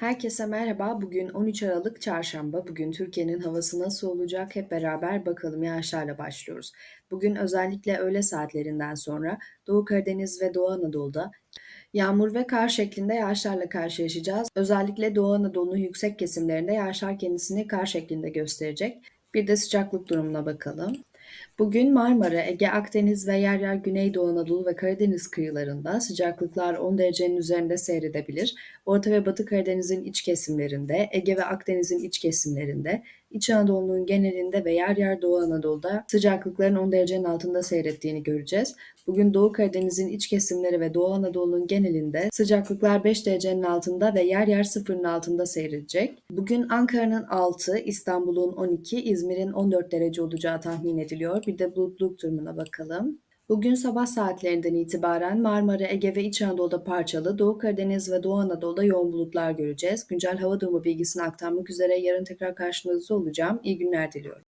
Herkese merhaba. Bugün 13 Aralık Çarşamba. Bugün Türkiye'nin havası nasıl olacak? Hep beraber bakalım yağışlarla başlıyoruz. Bugün özellikle öğle saatlerinden sonra Doğu Karadeniz ve Doğu Anadolu'da yağmur ve kar şeklinde yağışlarla karşılaşacağız. Özellikle Doğu Anadolu'nun yüksek kesimlerinde yağışlar kendisini kar şeklinde gösterecek. Bir de sıcaklık durumuna bakalım. Bugün Marmara, Ege, Akdeniz ve yer yer Güneydoğu Anadolu ve Karadeniz kıyılarında sıcaklıklar 10 derecenin üzerinde seyredebilir. Orta ve Batı Karadeniz'in iç kesimlerinde, Ege ve Akdeniz'in iç kesimlerinde, İç Anadolu'nun genelinde ve yer yer Doğu Anadolu'da sıcaklıkların 10 derecenin altında seyrettiğini göreceğiz. Bugün Doğu Karadeniz'in iç kesimleri ve Doğu Anadolu'nun genelinde sıcaklıklar 5 derecenin altında ve yer yer sıfırın altında seyredecek. Bugün Ankara'nın 6, İstanbul'un 12, İzmir'in 14 derece olacağı tahmin ediliyor. Bir de bulutluluk durumuna bakalım. Bugün sabah saatlerinden itibaren Marmara, Ege ve İç Anadolu'da parçalı, Doğu Karadeniz ve Doğu Anadolu'da yoğun bulutlar göreceğiz. Güncel hava durumu bilgisini aktarmak üzere yarın tekrar karşınızda olacağım. İyi günler diliyorum.